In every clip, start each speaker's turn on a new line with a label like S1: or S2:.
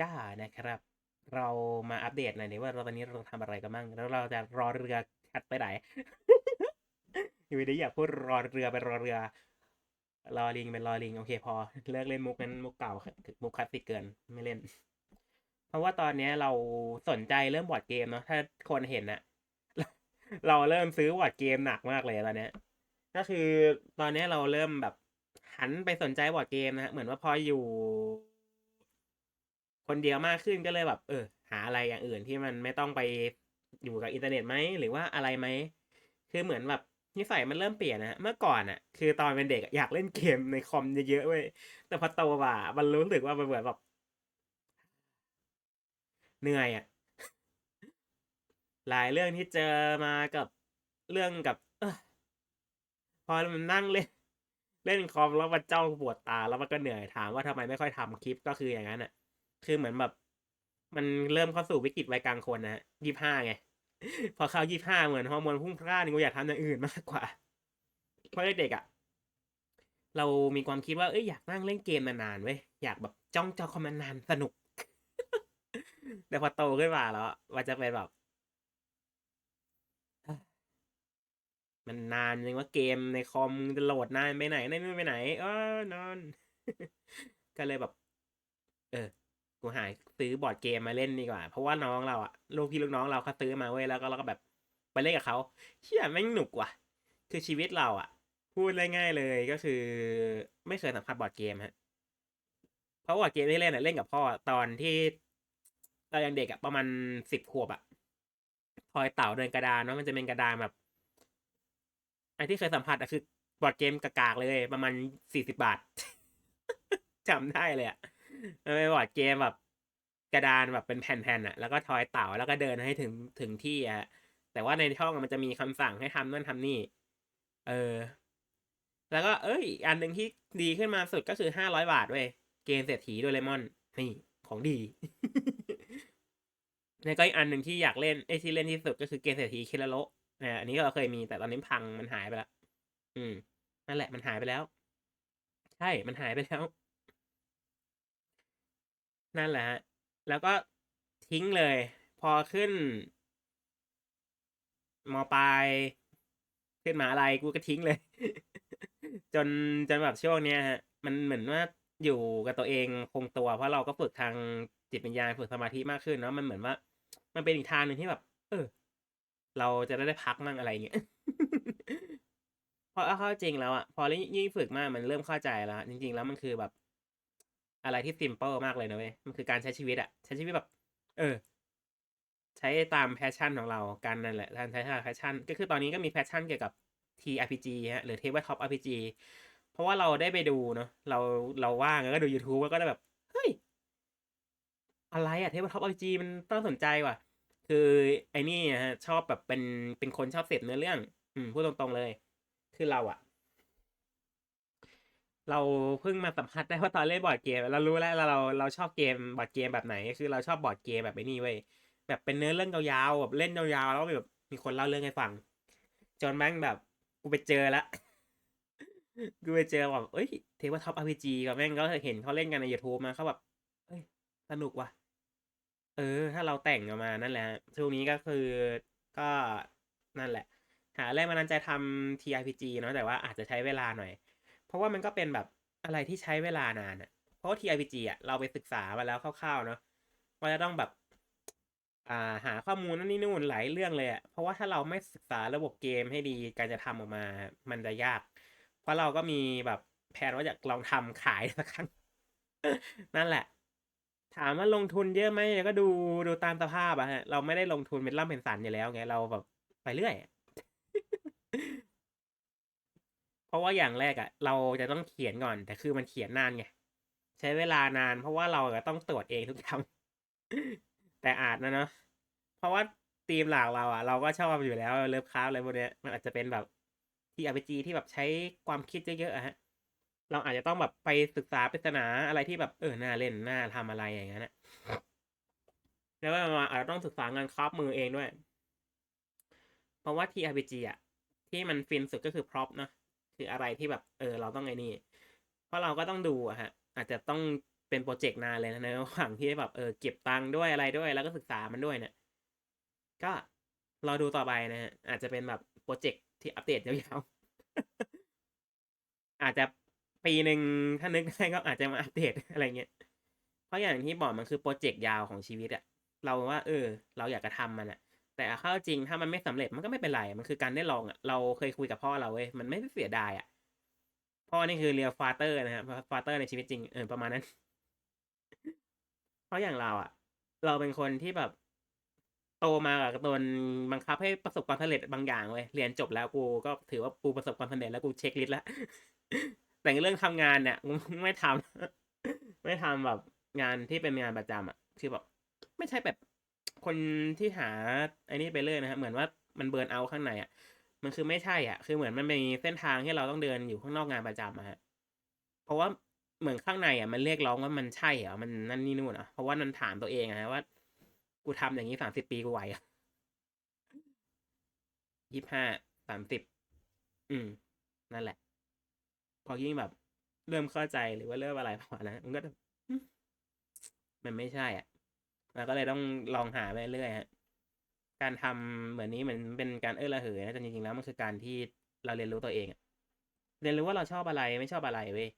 S1: ก้านะครับ เรามาอัปเดตหน่อยดีว่าเราตอนนี้เราทำอะไรกันบ้างแล้วเราจะรอเรือคัดไปไหนอยู่ดีอยากพูดรอเรือไปรอเรือรอลิงเป็นรอลิงโอเคพอเลิกเล่นมุกนั้นมุกเก่ามุกคลาสสิกเกินไม่เล่น เพราะว่าตอนนี้เราสนใจเริ่มบอร์ดเกมเนาะถ้าคนเห็นอะเราเริ่มซื้อบอร์ดเกมหนักมากเลยตอนเนี้ยก็คือตอนนี้เราเริ่มแบบหันไปสนใจบอร์ดเกมนะฮะเหมือนว่าพออยู่ คนเดียวมากขึ้นก็เลยแบบ เออ หาอะไรอย่างอื่นที่มันไม่ต้องไปอยู่กับอินเทอร์เน็ตไหมหรือว่าอะไรไหมคือเหมือนแบบนิสัยมันเริ่มเปลี่ยนนะเมื่อก่อนอะ คือตอนเป็นเด็กอยากเล่นเกมในคอมเยอะๆเว้ยแต่พอโตมามันรู้สึกว่ามันเหมือนแบบเหนื่อยอะหลายเรื่องที่เจอมากับเรื่องกับอพอมันนั่งเล่น เล่นคอมแล้วมันเจ้องปวดตาแล้วมันก็เหนื่อยถามว่าทำไมไม่ค่อยทำคลิปก็คืออย่างนั้นอะ คือเหมือนแบบมันเริ่มเข้าสู่วิกฤตวัยกลางคนนะยี่ห้าไง พอเข้ายี่ห้าเหมือนฮอร์โมนพุ่งพล่านกูอยากทำอย่างอื่นมากกว่า เพราะเด็กๆอะ เรามีความคิดว่าเอ้ยอยากนั่งเล่นเกมนานๆเว้ยอยากแบบจ้องจอคอมนานสนุก แต่พอโตขึ้นมาแล้วมันจะเป็นแบบมันนานยังว่าเกมในคอมจะโหลดนานไปไหนไม่ไปไหน เออนอน ก็เลยแบบ เออ กูหาซื้อบอร์ดเกมมาเล่นดีกว่า เพราะว่าน้องเราอะลูกพี่ลูกน้องเราเขาซื้อมาเว้ยแล้วก็เราก็แบบไปเล่นกับเขาเชี่ยแม่งหนุกว่ะ คือชีวิตเราอะพูดง่ายๆเลยก็คือ ไม่เคยสัมผัสบอร์ดเกมฮะเพราะบอร์ดเกมที่เล่นอะเล่นกับพ่อตอนที่เรายังเด็กอะประมาณสิบขวบอะทอยเต่าเดินกระดานเนาะมันจะเป็นกระดานแบบไอ้ที่เคยสัมผัสอะคือบอร์ดเกมกากๆเลย ประมาณสี่สิบาทจำได้เลยอะ มันเป็นบอร์ดเกมแบบกระดานแบบเป็นแผ่นๆอะแล้วก็ทอยเต่าแล้วก็เดินให้ถึงถึงที่อะแต่ว่าในช่องมันจะมีคำสั่งให้ทำนั่นทำนี่ เออ แล้วก็เอ้ยอีกอันหนึ่งที่ดีขึ้นมาสุดก็คือห้าร้อยบาทเว้ย เกมเศรษฐีโดเรมอน นี่ของดีแล้วก็อีกอันหนึ่งที่อยากเล่นไอ้ที่เล่นที่สุดก็คือเกมเศรษฐีคิรโรอ่าอันนี้ก็เคยมีแต่ตอนนี้พังมันหายไปแล้ว อืม นั่นแหละมันหายไปแล้ว ใช่ มันหายไปแล้ว นั่นแหละฮะแล้วก็ทิ้งเลย พอขึ้นมปลายขึ้นมหาอะไรกูก็ทิ้งเลย จนจนแบบช่วงเนี้ยฮะ มันเหมือนว่าอยู่กับตัวเองคงตัว เพราะเราก็ฝึกทางจิตวิญญาณฝึกสมาธิมากขึ้นเนาะมันเหมือนว่า มันเป็นอีกทางหนึ่งที่แบบ เออ เราจะได้ได้พักมั่งอะไรเงี้ยพอเข้าจริงแล้วอะพอยิ่งฝึกมากมันเริ่มเข้าใจแล้วจริง ๆ แล้วมันคือแบบ อะไรที่ซิมเปิลมากเลยนะเว้ย มันคือการใช้ชีวิตอะใช้ชีวิตแบบ เออ ใช้ตามแพชชั่นของเรากันนั่นแหละการใช้ทางแพชชั่น ก็คือตอนนี้ก็มีแพชชั่นเกี่ยวกับ TRPG ฮะหรือ Tabletop RPG เพราะว่าเราได้ไปดูเนาะเราเราว่างแล้วก็ดู YouTube แล้วก็ได้แบบ เฮ้ย อะไรอะ Tabletop RPG มันต้องสนใจว่ะ คือไอ้นี่ฮะชอบแบบเป็นเป็นคนชอบเสพเนื้อเรื่อง อืมพูดตรงๆเลย คือเราอะ เราเพิ่งมาสัมผัสได้ว่าตอนเล่นบอร์ดเกม เรารู้แล้วเราเราเราชอบเกมบอร์ดเกมแบบไหนคือเราชอบบอร์ดเกมแบบไอ้นี่เว้ยแบบเป็นเนื้อเรื่องยาวๆแบบเล่นยาวๆแล้วแบบมีคนเล่าเรื่องให้ฟัง จนแม่งแบบกูไปเจอละกูไปเจอแบบเอ้ยเทวท็อปอาร์พีจีกับแม่งก็เห็นเขาเล่นกันใน YouTube มาเขาแบบเอ้ยสนุกว่ะเออ ถ้าเราแต่งออกมานั่นแหละช่วงนี้ก็คือก็นั่นแหละ หาแรงบันดาลใจทำ TRPG เนาะแต่ว่าอาจจะใช้เวลาหน่อย ราะว่ามันก็เป็นแบบอะไรที่ใช้เวลานานอะเพราะว่า TRPG อะเราไปศึกษามาแล้วคร่าวๆเนาะว่าจะต้องแบบ อ่าหาข้อมูลนั่นนี่นู่นหลายเรื่องเลยอะเพราะว่าถ้าเราไม่ศึกษาระบบเกมให้ดีการจะทำออกมา มันจะยาก เพราะเราก็มีแบบแผนว่าอยากลองทำขายสักครั้ง นั่นแหละ ถามว่าลงทุนเยอะไหมก็ดูดูตามสภาพอะฮะเราไม่ได้ลงทุนเป็นร่ำเป็นสันอยู่แล้วไงเราแบบไปเรื่อยอะ เพ ราะว่าอย่างแรกอะเราจะต้องเขียนก่อน แต่คือมันเขียนนานไงใช้เวลานาน เพราะว่าเราก็ต้องตรวจเองทุกคำแต่อาจนะเนาะเพราะว่าธีมหลักเราอะเราก็ชอบอยู่แล้วเลิฟคราฟอะไรพวกเนี้ยมันอาจจะเป็นแบบที่ RPG ที่แบบใช้ความคิดเยอะๆอะฮะเราอาจจะต้องแบบไปศึกษาปริศนาอะไรที่แบบเออหน่าเล่นหน่าทำอะไรอย่างเงี้ยนะแล้วก็มาอาจจะต้องศึกษางานคราฟมือเองด้วย เพราะว่าที่ RPG อะ ที่มันฟินสุดก็คือพร็อพเนาะ คืออะไรที่แบบเออเราต้องไอ้นี่ เพราะเราก็ต้องดูอะฮะ อาจจะต้องเป็นโปรเจกต์นานเลยนะในระหว่างที่แบบเออเก็บตังค์ด้วยอะไรด้วย แล้วก็ศึกษามันด้วยเนี่ย ก็รอดูต่อไปนะฮะ อาจจะเป็นแบบโปรเจกต์ที่อัปเดตยาวๆ อาจจะปีหนึ่งถ้านึกได้ก็อาจจะมาอัปเดตอะไรเงี้ย เพราะอย่างที่บอกมันคือโปรเจกต์ยาวของชีวิตอะเราว่า เออ เราอยากจะทำมันอะ แต่เข้าจริงถ้ามันไม่สำเร็จมันก็ไม่เป็นไร มันคือการได้ลองอะเราเคยคุยกับพ่อเราเว้ยมันไม่เสียดายอะพ่อนี่คือเรียลฟาเตอร์นะครับฟาเตอร์ในชีวิตจริงเออประมาณนั้น เพราะอย่างเราอะ เราเป็นคนที่แบบ โตมากับโดนบังคับให้ประสบความสำเร็จบางอย่างเว้ยเรียนจบแล้วกูก็ถือว่ากูประสบความสำเร็จแล้วกูเช็คลิสต์แล้วแต่เรื่องทำงานเนี่ยไม่ทำไม่ทำแบบงานที่เป็นงานประจำอะ คือแบบ ไม่ใช่แบบ คนที่หาไอ้นี่ไปเรื่อยนะฮะเหมือนว่ามันเบิร์นเอาข้างในอะ มันคือไม่ใช่อะ คือเหมือนมันมีเส้นทางที่เราต้องเดินอยู่ข้างนอกงานประจำอะฮะเพราะว่าเหมือนข้างในอะมันเรียกร้องว่ามันใช่เหรอมันนั่นนี่นู่นอะเพราะว่ามันถามตัวเองอะฮะว่า กูทำอย่างนี้สามสิบปีกูไหวอะยี่ห้าสามสิบอืม นั่นแหละ พอยิ่งแบบ เริ่มเข้าใจหรือว่าเริ่มอะไรประมาณนั้นมันก็มมันไม่ใช่อะ แล้วก็เลยต้องลองหาไปเรื่อยฮะการทำเหมือนนี้เหมือนเป็นการเออระเหยนะแต่จริงๆแล้วมันคือการที่เราเรียนรู้ตัวเองเรียนรู้ว่าเราชอบอะไรไม่ชอบอะไรเว้ย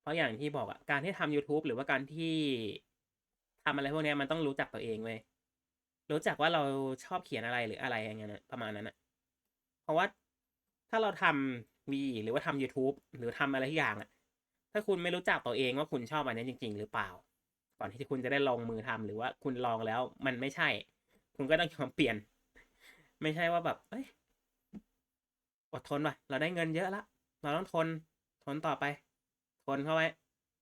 S1: เพราะอย่างที่บอกอะการที่ทำ YouTube หรือว่าการที่ทำอะไรพวกนี้มันต้องรู้จักตัวเองเว้ยรู้จักว่าเราชอบเขียนอะไรหรืออะไรอย่างเงี้ยนะประมาณนั้นอะเพราะว่าถ้าเราทำวีหรือว่าทำ YouTube หรือทำอะไรทุกอย่างอะถ้าคุณไม่รู้จักตัวเองว่าคุณชอบอันนี้จริง ๆ หรือเปล่า ก่อนที่คุณจะได้ลงมือทำหรือว่าคุณลองแล้ว มันไม่ใช่ คุณก็ต้องยอมเปลี่ยน ไม่ใช่ว่าแบบ เอ้ยอดทนว่ะ เราได้เงินเยอะละเราต้องทน ทนต่อไป ทนเข้าไว้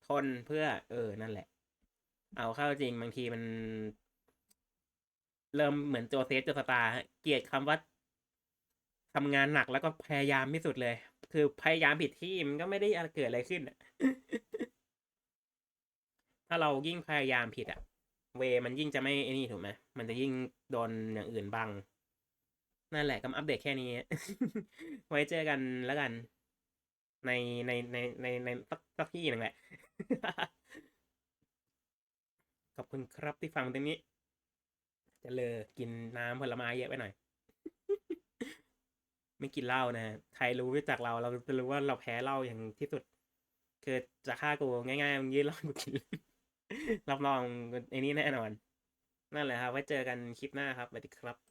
S1: ทนเพื่อ เออ นั่นแหละ เอาเข้าจริงบางทีมัน เริ่มเหมือนโจเซฟโจสตาเกลียดคำว่าทำงานหนักแล้วก็พยายามที่สุดเลย คือพยายามผิดที่มันก็ไม่ได้เกิดอะไรขึ้น ถ้าเรายิ่งพยายามผิดอะเวมันยิ่งจะไม่ไอ้นี่ถูกไหมมันจะยิ่งโดนอย่างอื่นบัง นั่นแหละก็อัปเดตแค่นี้ ไว้เจอกันแล้วกัน ในในในในในสักกที่หนึ่งแหละ ขอบคุณครับที่ฟังตรงนี้ จะเลอกินน้ำผลไม้เยอะไปหน่อย ไม่กินเหล้านะ ใครรู้จากเราเราจะรู้ว่าเราแพ้เหล้าอย่างที่สุด คือจะฆ่ากูง่ายๆมึงยื่นเหล้ากูกิน รับรองไอ้นี่แน่นอน นั่นแหละครับ ไว้เจอกันคลิปหน้าครับสวัสดีครับ